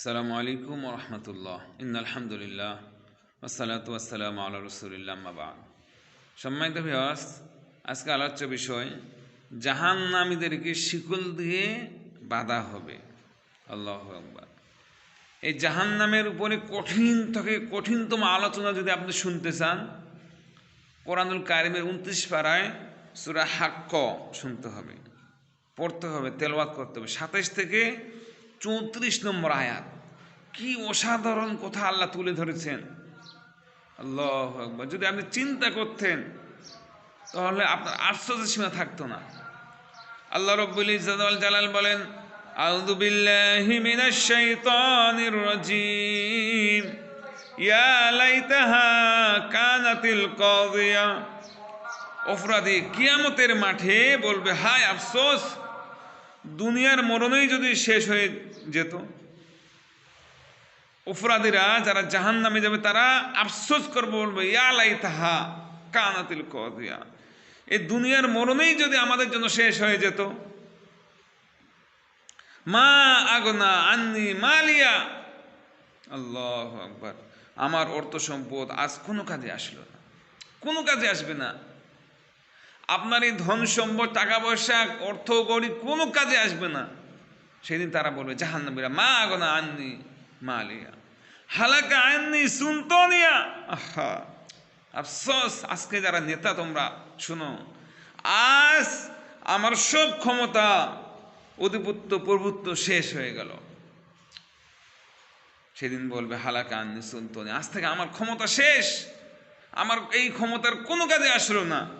আসসালামু আলাইকুম রহমতুল্লাহ। ইন আলহামদুলিল্লাহ ওসালাত ওয়াসালাম আল্লাহ রসুলিল্লাহ মাবাদ সম্মানিত ভিওয়াস আজকে আলোচ্য বিষয় জাহান জাহান্নামীদেরকে শিকল দিয়ে বাধা হবে। আল্লাহ আকবার। এই জাহান্নামের উপরে কঠিন থেকে কঠিনতম আলোচনা যদি আপনি শুনতে চান, কোরআনুল কারিমের উনত্রিশ পাড়ায় সুরা হাক্ক শুনতে হবে, পড়তে হবে, তেলওয়াত করতে হবে। সাতাইশ থেকে চৌত্রিশ নম্বর আয়াত। কি অসাধারণ কথা আল্লাহ তুলে ধরেছেন। আল্লাহ যদি আপনি চিন্তা করতেন, তাহলে আপনার আশ্চর্যের সীমা থাকতো না। আল্লাহ রব্বুল ইজাল জালাল বলেন কানাতিল অপরাধী কিয়ামতের মাঠে বলবে, হায় আফসোস দুনিয়ার মরণেই যদি শেষ হয়ে যেত অপরাধীরা যারা জাহান নামে যাবে, তারা আফসোস করব, বলবে ইয়ালাই তাহা কানাতিল কদিয়া। এই দুনিয়ার মরণেই যদি আমাদের জন্য শেষ হয়ে যেত, মা আগনা আন্নি মালিয়া। আল্লাহ আকবার। আমার অর্থ সম্পদ আজ কোনো কাজে আসলো না। কোনো কাজে আসবে না। আপনার এই ধন সম্পদ, টাকা পয়সা, অর্থ গড়ি কোনো কাজে আসবে না। সেদিন তারা বলবে, জাহান্নামীরা, মা আগনা আননি মা আলিয়া হালাকা আননি সুন্তনিয়া আহা, আফসোস, আজকে যারা নেতা তোমরা, শুনো। আজ আমার সব ক্ষমতা অধিপুত্র প্রভুত্ব শেষ হয়ে গেল। সেদিন বলবে, হালাকা আননি সুন্তনি আজ থেকে আমার ক্ষমতা শেষ। আমার এই ক্ষমতার কোনো কাজে আসলো না।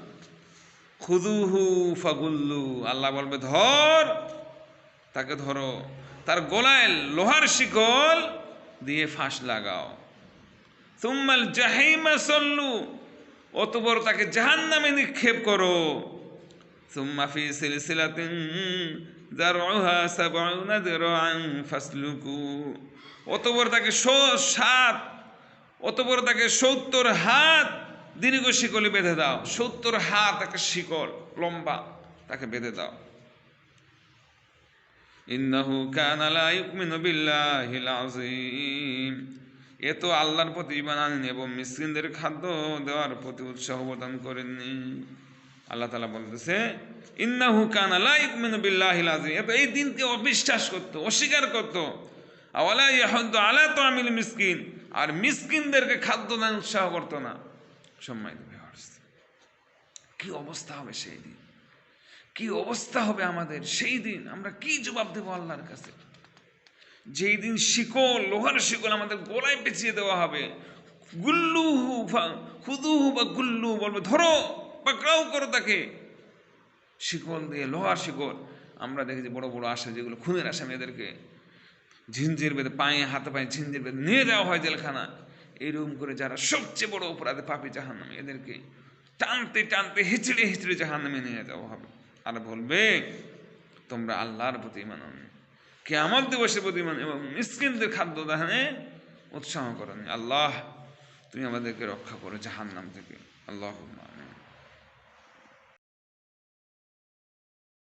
খুদুহু ফাগুল্লু, আল্লাহ বলবে, ধর, তাকে ধরো। তার গলায় লোহার শিকল দিয়ে ফাঁস লাগাও। তুম্মাল জাহিমা সল্লু, অতপর তাকে জাহান নামে নিক্ষেপ করো। সুম্মা ফি সিলসিলাতিন যারউহা সাবউনা দিরআন ফাসলুকু। অতপর তাকে সাত, অতপর তাকে সত্তর হাত দীর্ঘ শিকলে বেঁধে দাও। সত্তর হাত একটা শিকল, লম্বা, তাকে বেঁধে দাও। ইন্নাহু কানা লা ইউমিনু বিল্লাহিল আযীম। এ তো আল্লাহর প্রতি ঈমান আনেন এবং মিসকিনদের খাদ্য দেওয়ার প্রতি উৎসাহ প্রদান করেননি। আল্লাহ তাআলা বলতেছে, ইন্নাহু কানা লা ইউমিনু বিল্লাহিল আযীম। এ তো এই দিনকে অবিশ্বাস করত, অস্বীকার করত। আওয়ালা ইয়াহুদ্দু আলা তামিল মিসকিন। আর মিসকিনদেরকে খাদ্য দান উৎসাহ করতো না। সম্মানিত ভিউয়ার্স কি অবস্থা হবে সেই দিন? কি অবস্থা হবে আমাদের সেই দিন? আমরা কি জবাব দেব আল্লাহর কাছে? যেই দিন শিকল, লোহার শিকল আমাদের গলায় পেঁচিয়ে দেওয়া হবে। গুল্লু খুদুহু বা গুল্লু বলবে, ধরো, পাকড়াও করো তাকে। শিকল দিয়ে লোহার শিকল। আমরা দেখেছি বড় বড় আশা যেগুলো, খুনের আসামি এদেরকে ঝিঞ্জির বেঁধে, পায়ে, হাতে পায়ে ঝিঞ্জির বেঁধে নিয়ে যাওয়া হয় জেলখানা এরকম করে যারা সবচেয়ে বড় অপরাধে পাপি জাহান্নামে, এদেরকে টানতে টানতে হিচড়ে হিচড়ে জাহান্নামে নিয়ে যাওয়া হবে। আর বলবে, তোমরা আল্লাহর প্রতি ইমান কে আমার দিবসের প্রতি ইমান এবং মিসকিনদের খাদ্য দাহানে উৎসাহ করেন আল্লাহ, তুমি আমাদেরকে রক্ষা করো জাহান্নাম থেকে। আল্লাহ